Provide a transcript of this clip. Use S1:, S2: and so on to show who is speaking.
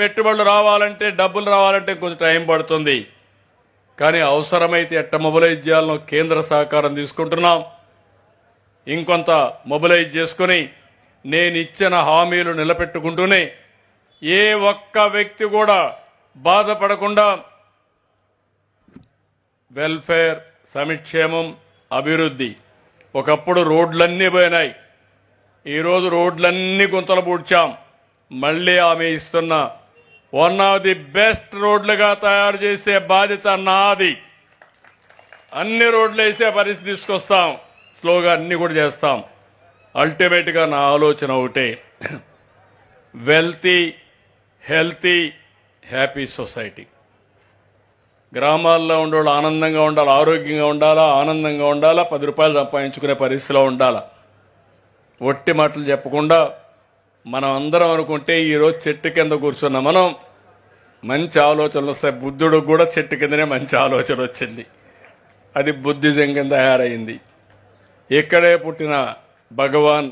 S1: పెట్టుబడులు రావాలంటే డబ్బులు రావాలంటే కొంచెం టైం పడుతుంది. కానీ అవసరమైతే ఎట్ట మొబిలైజ్ చేయాలనో కేంద్ర సహకారం తీసుకుంటున్నాం. ఇంకొంత మొబిలైజ్ చేసుకుని నేను ఇచ్చిన హామీలు నిలబెట్టుకుంటూనే ఏ ఒక్క వ్యక్తి కూడా బాధపడకుండా వెల్ఫేర్ సమిక్షేమం అభివృద్ధి. ఒకప్పుడు రోడ్లన్నీ పోయినాయి. ఈరోజు రోడ్లన్నీ గుంతలు పూడ్చాం. మళ్ళీ ఆమె ఇస్తున్న వన్ ఆఫ్ ది బెస్ట్ రోడ్లుగా తయారు చేసే బాధ్యత నాది. అన్ని రోడ్లు వేసే పరిస్థితి తీసుకొస్తాం. స్లోగా అన్ని కూడా చేస్తాం. అల్టిమేట్గా నా ఆలోచన ఒకటే. వెల్తీ హెల్తీ హ్యాపీ సొసైటీ గ్రామాల్లో ఉండేవాళ్ళు ఆనందంగా ఉండాలి ఆరోగ్యంగా ఉండాలా ఆనందంగా ఉండాలా పది రూపాయలు సంపాదించుకునే పరిస్థితిలో ఉండాలా. ఒట్టి మాటలు చెప్పకుండా మనం అందరం అనుకుంటే ఈరోజు చెట్టు కింద కూర్చున్న. మనం మంచి ఆలోచనలు వస్తాయి. బుద్ధుడు కూడా చెట్టు కిందనే మంచి ఆలోచన వచ్చింది. అది బుద్ధిజం కింద తయారైంది. ఇక్కడే పుట్టిన భగవాన్